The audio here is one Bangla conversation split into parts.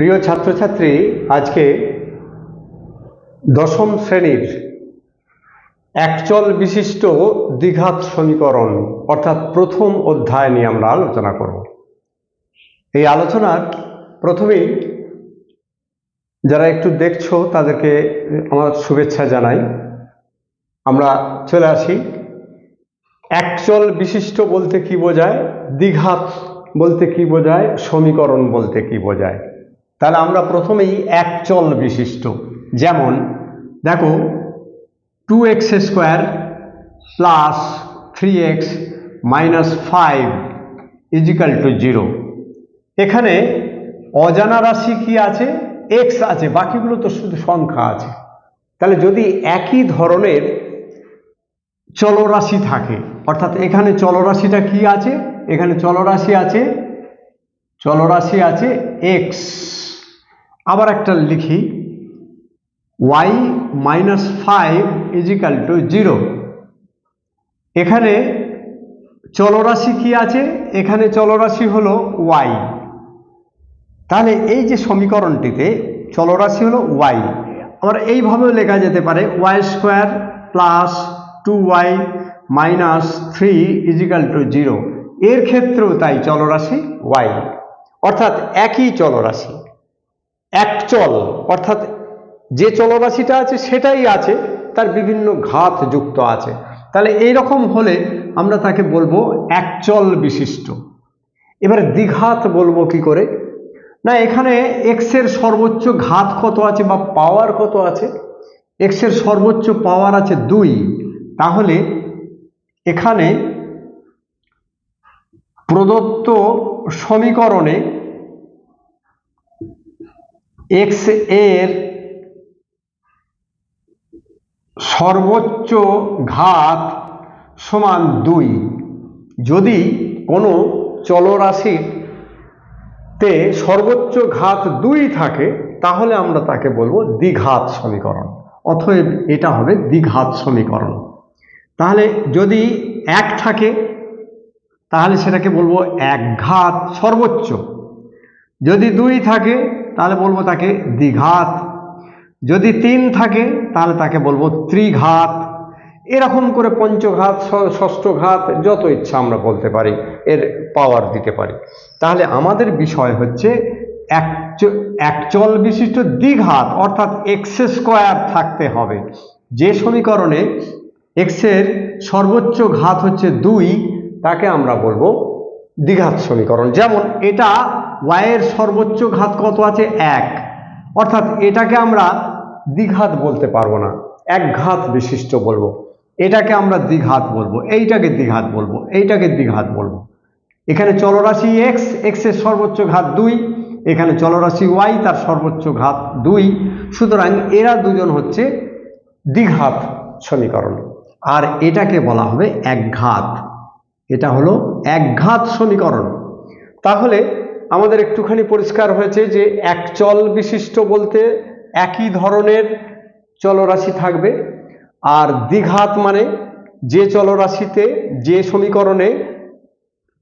প্রিয় ছাত্রছাত্রী, আজকে দশম শ্রেণির একচল বিশিষ্ট দ্বিঘাত সমীকরণ, অর্থাৎ প্রথম অধ্যায় নিয়ে আমরা আলোচনা করব। এই আলোচনার প্রথমেই যারা একটু দেখছ, তাদেরকে আমার শুভেচ্ছা জানাই। আমরা চলে আসি। একচল বিশিষ্ট বলতে কি বোঝায়? দ্বিঘাত বলতে কি বোঝায়? সমীকরণ বলতে কি বোঝায়? তাহলে আমরা প্রথমেই একচল বিশিষ্ট। যেমন, দেখো two x square plus three x minus five equal to zero এখানে অজানা রাশি কি আছে? এক্স আছে, বাকিগুলো তো শুধু সংখ্যা আছে। তাহলে যদি একই ধরনের চলরাশি থাকে, অর্থাৎ এখানে চলরাশিটা কি আছে? এখানে চলরাশি আছে চলরাশি আছে এক্স আবার একটা লিখি y minus five equal to zero এখানে চলরাশি কি আছে? এখানে চলরাশি হলো ওয়াই তাহলে এই যে সমীকরণটিতে চলরাশি হলো ওয়াই আবার এইভাবেও লেখা যেতে পারে y square plus two y minus three equal to zero এর ক্ষেত্রেও তাই চলরাশি ওয়াই অর্থাৎ একই চলরাশি। এক অর্থাৎ যে চলরাশিটা আছে সেটাই আছে, তার বিভিন্ন ঘাত যুক্ত আছে। তাহলে এই রকম হলে আমরা তাকে বলব একচল বিশিষ্ট। এবারে দ্বিঘাত বলব কি করে? না, এখানে এক্সের সর্বোচ্চ ঘাত কত আছে বা পাওয়ার কত আছে? এক্সের সর্বোচ্চ পাওয়ার আছে দুই। তাহলে এখানে প্রদত্ত সমীকরণে এক্সের সর্বোচ্চ ঘাত সমান দুই। যদি কোনো চলরাশিতে সর্বোচ্চ ঘাত দুই থাকে, তাহলে আমরা তাকে বলব দ্বিঘাত সমীকরণ, অতএব এটা হবে দ্বিঘাত সমীকরণ। তাহলে যদি এক থাকে, তাহলে সেটাকে বলব এক ঘাত সর্বোচ্চ। যদি দুই থাকে তাহলে বলব তাকে দ্বিঘাত। যদি তিন থাকে, তাহলে তাকে বলব ত্রিঘাত। এরকম করে পঞ্চঘাত ষষ্ঠঘাত, যত ইচ্ছা আমরা বলতে পারি, এর পাওয়ার দিতে পারি। তাহলে আমাদের বিষয় হচ্ছে এক- একচল বিশিষ্ট দ্বিঘাত, অর্থাৎ এক্স স্কোয়ার থাকতে হবে। যে সমীকরণে এক্সের সর্বোচ্চ ঘাত হচ্ছে দুই, তাকে আমরা বলব দ্বিঘাত সমীকরণ। যেমন এটা ওয়াইয়ের সর্বোচ্চ ঘাত কত আছে? এক। অর্থাৎ এটাকে আমরা দ্বিঘাত বলতে পারব না। এক ঘাত বিশিষ্ট বলব। এটাকে আমরা দ্বিঘাত বলব। এইটাকে দ্বিঘাত বলব। এইটাকে দ্বিঘাত বলব। এখানে চলরাশি এক্স এক্সের সর্বোচ্চ ঘাত দুই। এখানে চলরাশি ওয়াই তার সর্বোচ্চ ঘাত দুই। সুতরাং এরা দুজন হচ্ছে দ্বিঘাত সমীকরণ। আর এটাকে বলা হবে একঘাত এটা হলো একঘাত সমীকরণ। তাহলে আমাদের একটুখানি পরিষ্কার হয়েছে যে একচল বিশিষ্ট বলতে একই ধরনের চলরাশি থাকবে। আর দ্বিঘাত মানে যে চলরাশিতে, যে সমীকরণে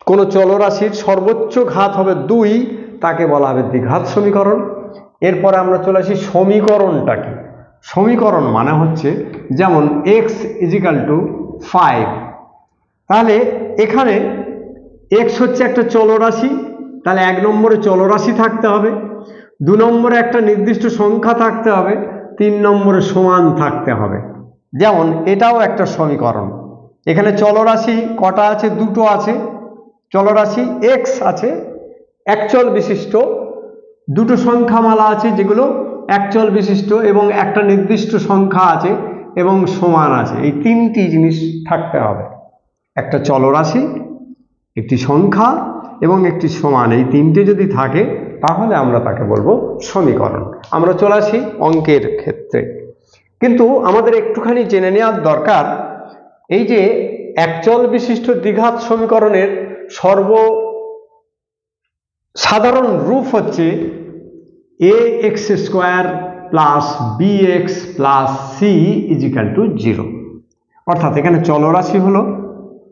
কোনো চলরাশির সর্বোচ্চ ঘাত হবে দুই, তাকে বলা হবে দ্বিঘাত সমীকরণ। এরপরে আমরা চলে আসি সমীকরণটা কি সমীকরণ মানে হচ্ছে যেমন এক্স ইজিক্যাল টু ফাইভ তাহলে এখানে এক্স হচ্ছে একটা চলরাশি তাহলে এক নম্বরে চলরাশি থাকতে হবে, দু নম্বরে একটা নির্দিষ্ট সংখ্যা থাকতে হবে, তিন নম্বরে সমান থাকতে হবে। যেমন এটাও একটা সমীকরণ। এখানে চলরাশি কটা আছে? দুটো আছে। চলরাশি এক্স আছে একচল বিশিষ্ট দুটো সংখ্যামালা আছে যেগুলো একচল বিশিষ্ট এবং একটা নির্দিষ্ট সংখ্যা আছে এবং সমান আছে। এই তিনটি জিনিস থাকতে হবে। একটা চলরাশি, একটি সংখ্যা এবং একটি সমান এই তিনটে যদি থাকে, তাহলে আমরা তাকে বলব সমীকরণ। আমরা চলে আসি অঙ্কের ক্ষেত্রে। কিন্তু আমাদের একটুখানি জেনে নেওয়ার দরকার, এই যে একচল বিশিষ্ট দ্বিঘাত সমীকরণের সর্ব সাধারণ রূপ হচ্ছে a x square plus b x plus c equal to zero অর্থাৎ এখানে চলরাশি হলো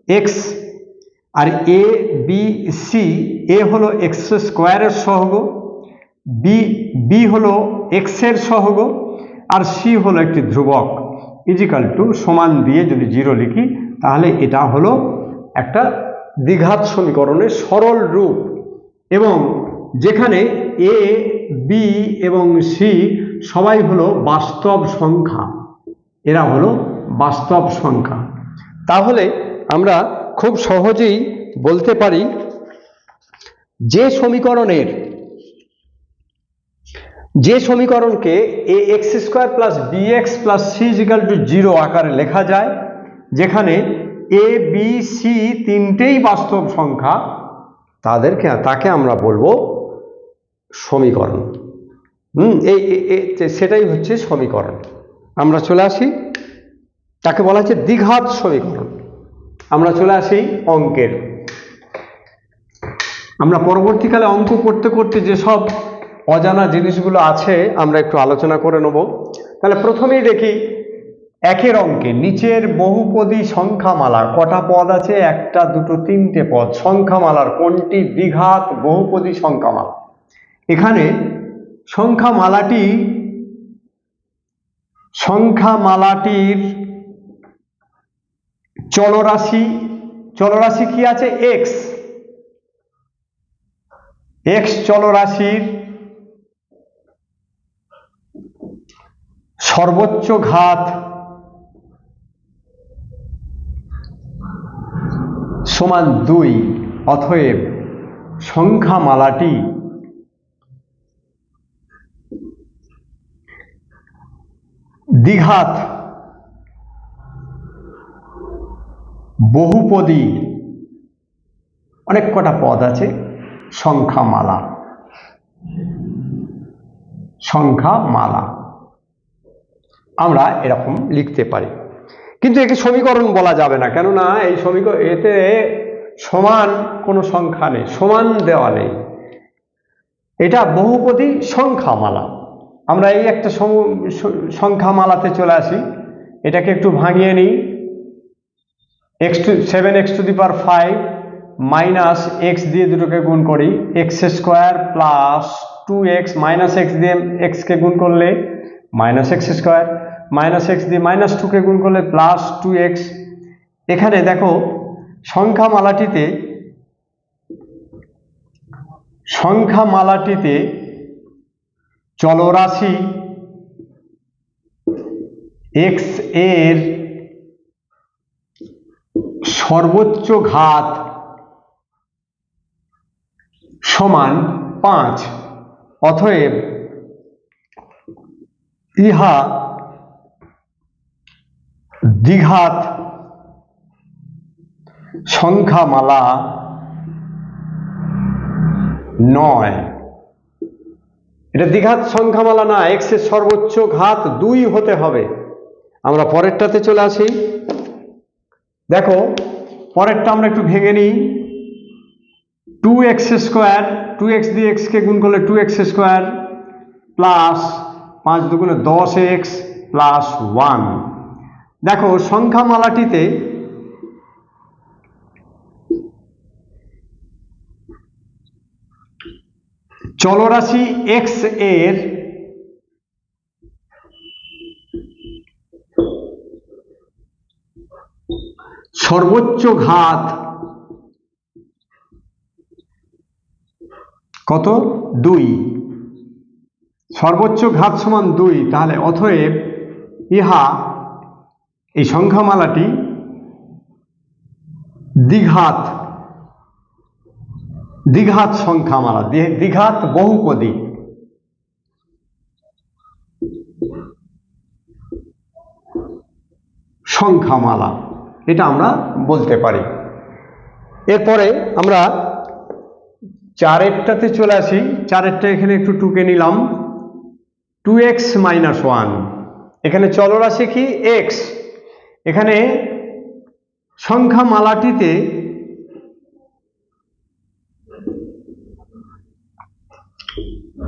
এক্স আর এ বি সি এ হলো এক্স স্কোয়ারের সহগ বি বি হলো এক্সের সহগ, আর সি হলো একটি ধ্রুবক, ইজিক্যাল টু সমান দিয়ে যদি জিরো লিখি, তাহলে এটা হলো একটা দ্বিঘাত সমীকরণের সরল রূপ। এবং যেখানে এ বি এবং সি সবাই হলো বাস্তব সংখ্যা, এরা হলো বাস্তব সংখ্যা। তাহলে আমরা খুব সহজেই বলতে পারি যে সমীকরণের, যে সমীকরণকে a x square plus b x plus c equal to zero আকারে লেখা যায়, যেখানে এ বি সি তিনটেই বাস্তব সংখ্যা, তাদেরকে, তাকে আমরা বলব সমীকরণ। হুম, এই সেটাই হচ্ছে সমীকরণ। আমরা চলে আসি, তাকে বলা হচ্ছে দ্বিঘাত সমীকরণ। আমরা চলে আসি অঙ্কের। আমরা পরবর্তীকালে অঙ্ক করতে করতে যেসব অজানা জিনিসগুলো আছে, আমরা একটু আলোচনা করে নেব। তাহলে প্রথমেই দেখি, একের অঙ্কে নিচের বহুপদী সংখ্যামালা কটা পদ আছে? একটা, দুটো, তিনটে পদ। সংখ্যামালার কোনটি দ্বিঘাত বহুপদী সংখ্যামালা? এখানে সংখ্যামালাটি, সংখ্যামালাটির চলরাশি চলরাশি কি আছে? এক্স এক্স চলরাশির সর্বোচ্চ ঘাত সমান দুই অতএব সংখ্যামালাটি দ্বিঘাত বহুপদী। অনেক কটা পদ আছে। সংখ্যামালা। সংখ্যামালা। আমরা এরকম লিখতে পারি। কিন্তু একে সমীকরণ বলা যাবে না। কেননা এই সমীকরণ এতে সমান কোনো সংখ্যা নেই, সমান দেওয়া নেই। এটা বহুপদী সংখ্যামালা। আমরা এই একটা সংখ্যামালাতে চলে আসি। এটাকে একটু ভাঙিয়ে নিই। X two seven x to the power five minus x দিয়ে দুটোকে গুণ করি x square plus two x minus x দিয়ে এক্সকে গুণ করলে minus x square minus x দিয়ে মাইনাস টুকে গুণ করলে প্লাস টু এক্স এখানে দেখো, সংখ্যামালাটিতে সংখ্যামালাটিতে চলরাশি এক্সের সর্বোচ্চ ঘাত সমান পাঁচ। অতএব ইহা দ্বিঘাত সংখ্যামালা নয়। এটা দ্বিঘাত সংখ্যামালা না এক্সের সর্বোচ্চ ঘাত দুই হতে হবে। আমরা পরেরটাতে চলে আসি। দেখো, পরেরটা আমরা একটু ভেঙে নিই। Two x square two x দিয়ে এক্সকে গুণ করলে টু এক্স স্কোয়ার প্লাস পাঁচ দুগুণে দশ এক্স প্লাস ওয়ান দেখো, সংখ্যামালাটিতে চলরাশি এক্সের সর্বোচ্চ ঘাত কত? দুই। সর্বোচ্চ ঘাত সমান দুই, তাহলে অতএব ইহা এই সংখ্যামালাটি দ্বিঘাত দ্বিঘাত সংখ্যামালা, দ্বি- দ্বিঘাত বহুপদী। সংখ্যামালা। এটা আমরা বলতে পারি। এরপরে আমরা চারেরটাতে চলে আসি। চারেরটা এখানে একটু টুকে নিলাম। Two x minus one. এখানে চলরাশি কি? এক্স। এখানে সংখ্যা মালাটিতে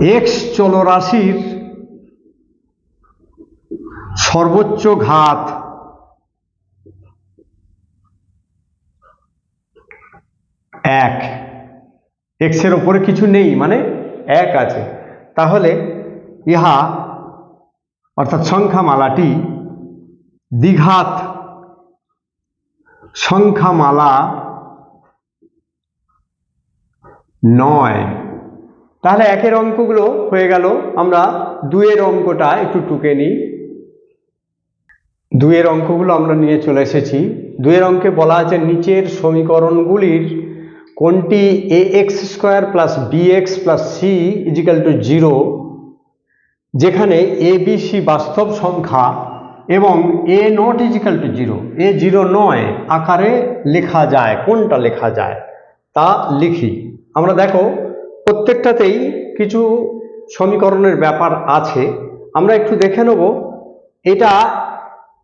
এক্স চলরাশির সর্বোচ্চ ঘাত এক। এক্সের ওপরে কিছু নেই মানে এক আছে। তাহলে ইহা, অর্থাৎ সংখ্যামালাটি দ্বিঘাত সংখ্যামালা নয়। তাহলে একের অঙ্কগুলো হয়ে গেল। আমরা দুয়ের অঙ্কটা একটু টুকে নিই। দুয়ের অঙ্কগুলো আমরা নিয়ে চলে এসেছি। দুয়ের অঙ্কে বলা আছে নিচের সমীকরণগুলির কোনটি a x square plus b x plus c is equal to zero যেখানে এ বি সি বাস্তব সংখ্যা এবং a not is equal to zero a zero নয়, আকারে লেখা যায়, কোনটা লেখা যায়, তা লিখি। আমরা দেখো, প্রত্যেকটাতেই কিছু সমীকরণের ব্যাপার আছে। আমরা একটু দেখে নেব। এটা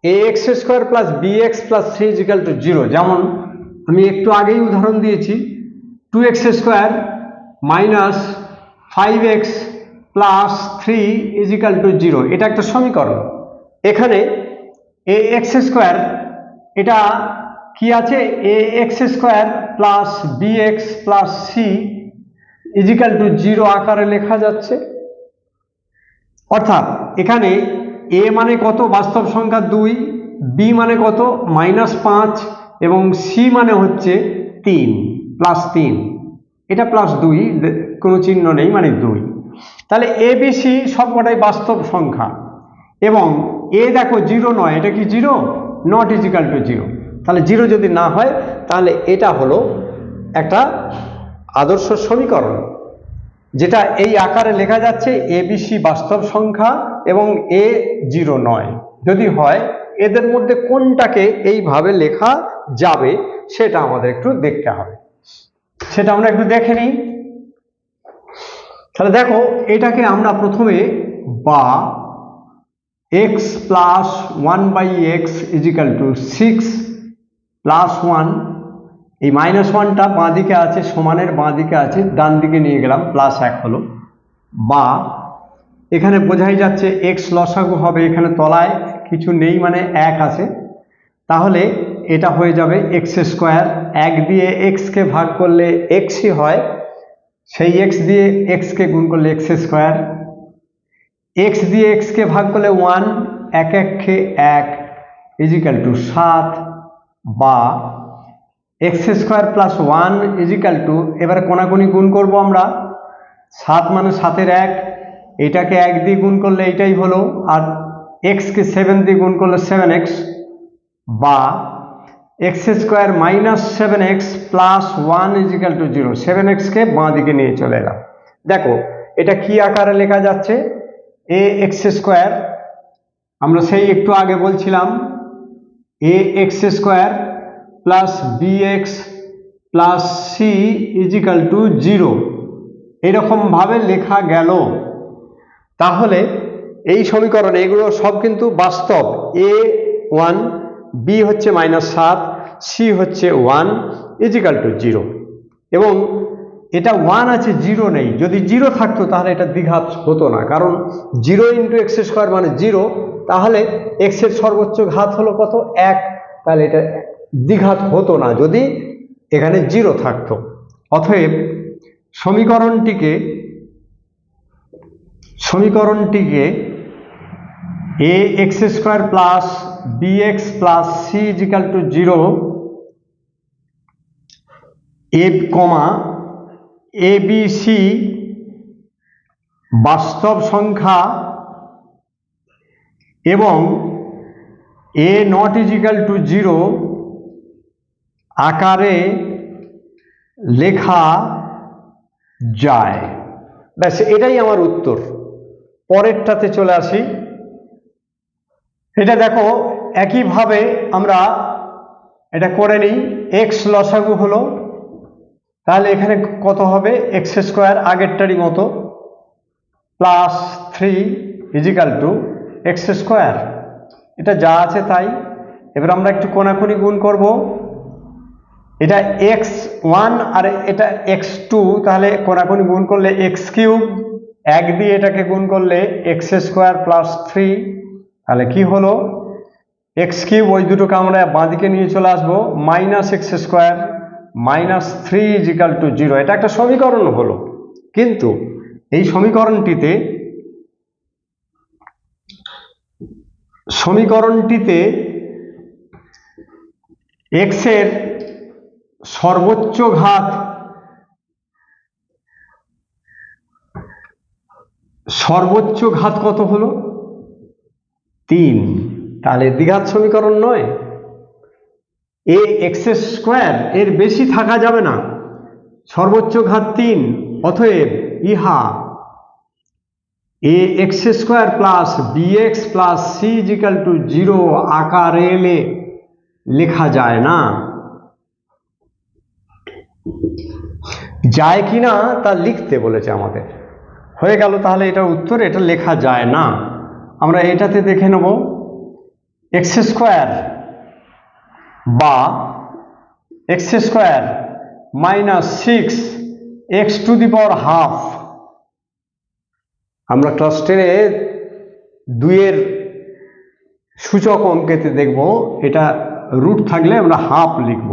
a x square plus b x plus three is equal to zero যেমন আমি একটু আগেই উদাহরণ দিয়েছি। Two x square minus five x plus three is equal to zero এটা একটা সমীকরণ। এখানে এ এক্স স্কোয়ার এটা কি আছে? A x square plus b x plus c is equal to zero আকারে লেখা যাচ্ছে। অর্থাৎ এখানে এ মানে কত? বাস্তব সংখ্যা দুই বি মানে কত? মাইনাস পাঁচ এবং সি মানে হচ্ছে তিন। প্লাস তিন। এটা প্লাস দুই কোনো চিহ্ন নেই মানে দুই। তাহলে এ, বি, সি সবকটাই বাস্তব সংখ্যা। এবং এ দেখো জিরো নয়, এটা কি zero? Not is equal to zero তাহলে জিরো যদি না হয়, তাহলে এটা হলো একটা আদর্শ সমীকরণ, যেটা এই আকারে লেখা যাচ্ছে এবিসি বাস্তব সংখ্যা এবং এ জিরো নয়। যদি হয়, এদের মধ্যে কোনটাকে এইভাবে লেখা যাবে, সেটা আমাদের একটু দেখতে হবে। সেটা আমরা একটু দেখে নিই। তাহলে দেখো, এটাকে আমরা প্রথমে বা x plus one by x is equal to six plus one এই মাইনাস ওয়ানটা বাঁ দিকে আছে, সমানের বাঁ দিকে আছে, ডান দিকে নিয়ে গেলাম প্লাস এক হলো। বা এখানে বোঝাই যাচ্ছে এক্স লসাগু হবে এখানে তলায়, কিছু নেই মানে এক আছে। তাহলে এটা হয়ে যাবে এক্স স্কোয়ার। এক দিয়ে এক্সকে ভাগ করলে এক্সই হয়। সেই এক্স দিয়ে এক্সকে গুণ করলে এক্স স্কোয়ার। এক্স দিয়ে এক্সকে ভাগ করলে ওয়ান এক এককে এক ইজিক্যাল টু সাত বা x square plus one is equal to এবারে কোনাকুনি গুণ করব আমরা। সাত মানে সাতের এক, এটাকে এক দিয়ে গুণ করলে এটাই হলো, আর এক্সকে সেভেন দিয়ে গুণ করলে সেভেন এক্স বা x square minus seven x plus one is equal to zero seven এক্সকে বাঁ দিকে নিয়ে চলে এলাম। দেখো, এটা কি আকারে লেখা যাচ্ছে? এ এক্স স্কোয়ার আমরা সেই একটু আগে বলছিলাম a x square plus b x plus c is equal to zero এরকমভাবে লেখা গেল। তাহলে এই সমীকরণে, এগুলো সব কিন্তু বাস্তব। এ ওয়ান বি হচ্ছে মাইনাস সাত সি হচ্ছে one is equal to zero এবং এটা ওয়ান আছে জিরো নেই। যদি জিরো থাকতো, তাহলে এটা দ্বিঘাত হতো না। কারণ জিরো ইন্টু এক্স স্কোয়ার মানে জিরো তাহলে এক্সের সর্বোচ্চ ঘাত হলো কত? এক। তাহলে এটা দ্বিঘাত হতো না, যদি এখানে জিরো থাকতো। অতএব সমীকরণটিকে সমীকরণটিকে a x square plus x plus c is equal to zero a comma a b c বাস্তব সংখ্যা এবং a not is equal to zero আকারে লেখা যায়। ব্যাস, এটাই আমার উত্তর। পরেরটাতে চলে আসি। এটা দেখো একইভাবে আমরা এটা করে নিই এক্স লসাগু হলো, তাহলে এখানে কত হবে? এক্স স্কোয়ার আগেরটারই মতো plus three is equal to x square এটা যা আছে তাই। এবার আমরা একটু কোনাকুনি গুণ করব। এটা এক্স ওয়ান আর এটা এক্স টু তাহলে কোনাকুনি গুণ করলে এক্স কিউব এক দিয়ে এটাকে গুণ করলে এক্স স্কোয়ার প্লাস থ্রি তাহলে কি হলো? এক্স কিউব ওই দুটোকে আমরা বাঁদিকে নিয়ে চলে আসব minus x square minus three is equal to zero এটা একটা সমীকরণ হলো। কিন্তু এই সমীকরণটিতে সমীকরণটিতে এক্সের সর্বোচ্চ ঘাত সর্বোচ্চ ঘাত কত হলো? তিন। তাহলে দ্বিঘাত সমীকরণ নয়। এ এক্স স্কোয়ার এর বেশি থাকা যাবে না। সর্বোচ্চ ঘাত তিন, অতএব ইহা a x square plus b x plus c is equal to zero আকার এলে লেখা যায় না। যায় কি না তা লিখতে বলেছে আমাদের। হয়ে গেল তাহলে এটা উত্তর, এটা লেখা যায় না। আমরা এটাতে দেখে নেব। এক্স স্কোয়ার বা x square minus six x to the power half. আমরা ক্লাস টেনে দুইয়ের সূচক অঙ্কেতে দেখব, এটা রুট থাকলে আমরা হাফ লিখব।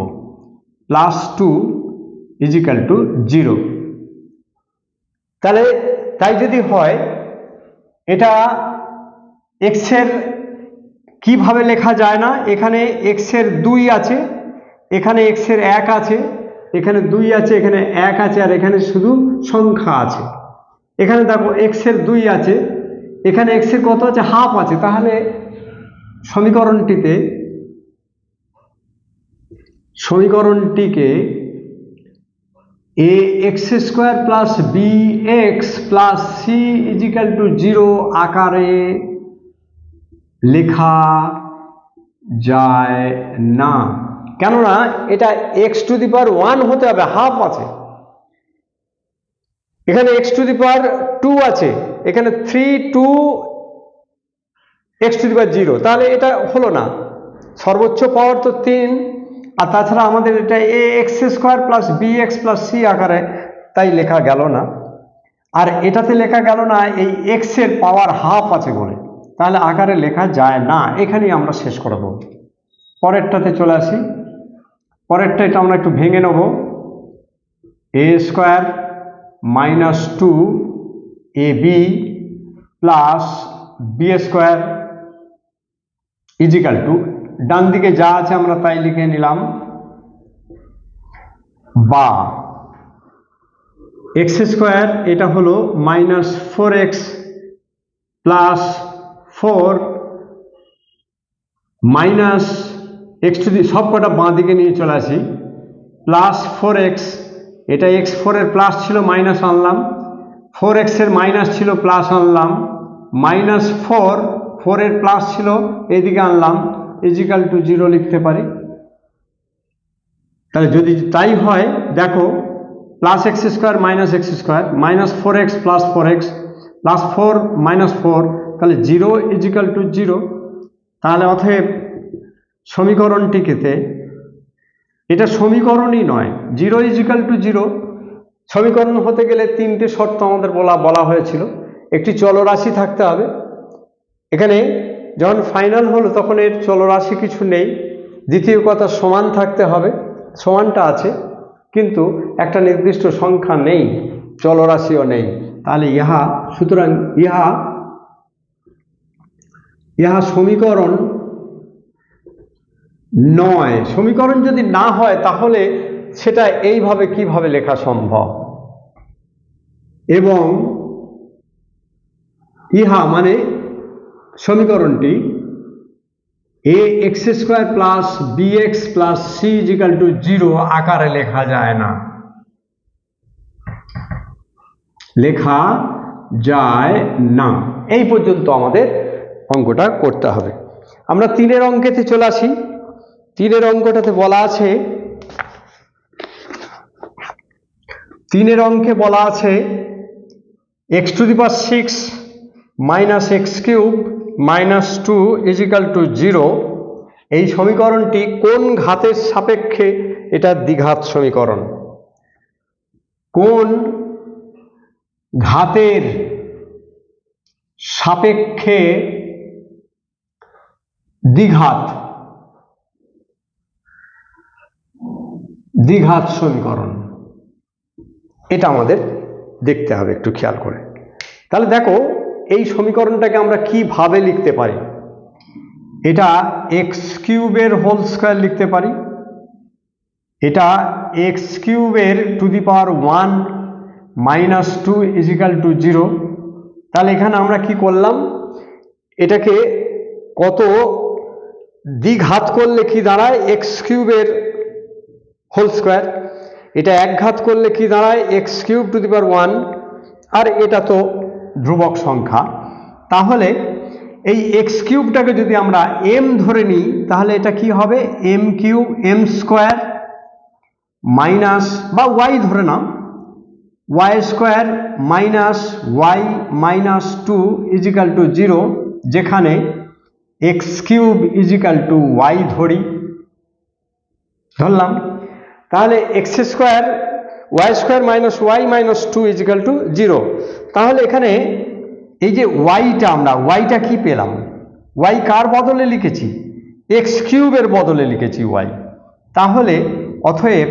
Plus two is equal to zero. তাহলে তাই যদি হয়, এটা এক্সের কীভাবে লেখা যায় না? এখানে এক্সের দুই আছে, এখানে এক্সের এক আছে, এখানে দুই আছে, এখানে এক আছে, আর এখানে শুধু সংখ্যা আছে। এখানে দেখো এক্সের দুই আছে, এখানে এক্সের কত আছে? হাফ আছে। তাহলে সমীকরণটিতে, সমীকরণটিকে a x square plus b x plus c is equal to zero আকারে লেখা যায় না। কেননা এটা x to the power one হতে হবে হাফ আছে। এখানে x to the power two আছে, এখানে three two x to the power zero তাহলে এটা হলো না। সর্বোচ্চ পাওয়ার তো তিন, আর তাছাড়া আমাদের এটা a x square plus b x plus c আকারে তাই লেখা গেল না। আর এটাতে লেখা গেল না, এই এক্সের পাওয়ার হাফ আছে বলে। তাহলে আকারে লেখা যায় না। এখানেই আমরা শেষ করে দেবো পরেরটাতে চলে আসি। পরেরটা এটা আমরা একটু ভেঙে নেব। A square minus two a b plus b square is equal to. ডান দিকে যা আছে আমরা তাই লিখে নিলাম। বা এক্স স্কোয়ার এটা হলো minus four x plus four minus x to the, সব কটা বাঁ দিকে নিয়ে চলে আসি। প্লাস ফোর এক্স, এটা এক্স ফোরের প্লাস ছিল, মাইনাস আনলাম। ফোর এক্সের মাইনাস ছিল, প্লাস আনলাম। মাইনাস ফোর ফোরের প্লাস ছিল, এদিকে আনলাম। ইজিক্যাল টু জিরো লিখতে পারি। তাহলে যদি তাই হয়, দেখো, plus x square, minus x square, minus four x, plus four x, plus four, minus four তাহলে zero is equal to zero তাহলে অতএব সমীকরণটিকেতে, এটা সমীকরণই নয়, জিরো ইজিক্যাল টু জিরো সমীকরণ হতে গেলে তিনটে শর্ত আমাদের বলা বলা হয়েছিল, একটি চলরাশি থাকতে হবে, এখানে যখন ফাইনাল হলো তখন এর চলরাশি কিছু নেই, দ্বিতীয় কথা সমান থাকতে হবে, সমানটা আছে, কিন্তু একটা নির্দিষ্ট সংখ্যা নেই, চলরাশিও নেই, তাহলে ইহা, সুতরাং ইহা ইহা সমীকরণ নয়। সমীকরণ যদি না হয়, তাহলে সেটা এইভাবে কীভাবে লেখা সম্ভব? এবং ইহা মানে সমীকরণটি a x square plus b x plus c is equal to zero আকারে লেখা যায় না। লেখা যায় না। এই পর্যন্ত আমাদের অঙ্কটা করতে হবে। আমরা তিনের অঙ্কেতে চলে আসি। তিনের অঙ্কটাতে বলা আছে তিনের অঙ্কে বলা আছে x to the power six minus x cube minus two is equal to zero এই সমীকরণটি কোন ঘাতের সাপেক্ষে? এটা দ্বিঘাত সমীকরণ। কোন ঘাতের সাপেক্ষে দ্বিঘাত। দ্বিঘাত সমীকরণ। এটা আমাদের দেখতে হবে একটু খেয়াল করে। তাহলে দেখো, এই সমীকরণটাকে আমরা কীভাবে লিখতে পারি? এটা এক্স কিউবের হোল স্কোয়ার লিখতে পারি। এটা এক্স কিউবের to the power one minus two is equal to zero. তাহলে এখানে আমরা কি করলাম? এটাকে কত দ্বিঘাত করলে কি দাঁড়ায়? এক্স কিউবের হোল স্কোয়ার এটা এক ঘাত করলে কি দাঁড়ায়? X cube to the power one আর এটা তো ধ্রুবক সংখ্যা। তাহলে এই এক্স কিউবটাকে যদি আমরা এম ধরে নিই, তাহলে এটা কি হবে? M cube m square minus বা ওয়াই ধরে নাও। Y square minus y minus two is equal to zero যেখানে x cube is equal to y ধরি, ধরলাম। তাহলে x square y square minus y minus two is equal to zero তাহলে এখানে এই যে ওয়াইটা আমরা ওয়াইটা কি পেলাম? ওয়াই কার বদলে লিখেছি? এক্স কিউবের বদলে লিখেছি ওয়াই তাহলে অতএব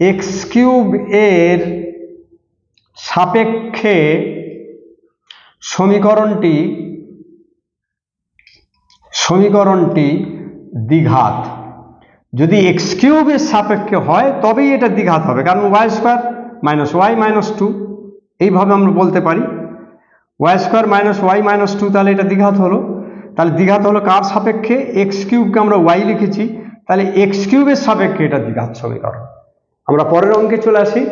এক্স কিউব এর সাপেক্ষে সমীকরণটি সমীকরণটি দ্বিঘাত। যদি এক্স কিউবের সাপেক্ষে হয়, তবেই এটা দ্বিঘাত হবে, কারণ y square minus y minus two এইভাবে আমরা বলতে পারি। Y square minus y minus two তাহলে এটা দ্বিঘাত হলো। তাহলে দ্বিঘাত হলো কার সাপেক্ষে? এক্স কিউবকে আমরা ওয়াই লিখেছি, তাহলে এক্স কিউবের সাপেক্ষে এটা দ্বিঘাত সমীকরণ। আমরা পরের অঙ্কে চলে আসি।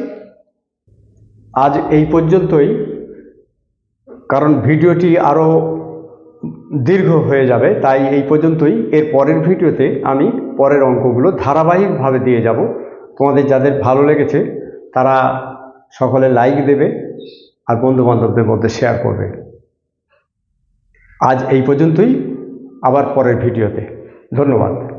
আজ এই পর্যন্তই, কারণ ভিডিওটি আরও দীর্ঘ হয়ে যাবে, তাই এই পর্যন্তই। এর পরের ভিডিওতে আমি পরের অঙ্কগুলো ধারাবাহিকভাবে দিয়ে যাব। তোমাদের যাদের ভালো লেগেছে, তারা সকলে লাইক দেবে আর বন্ধুবান্ধবদের মধ্যে শেয়ার করবে। আজ এই পর্যন্তই, আবার পরের ভিডিওতে। ধন্যবাদ।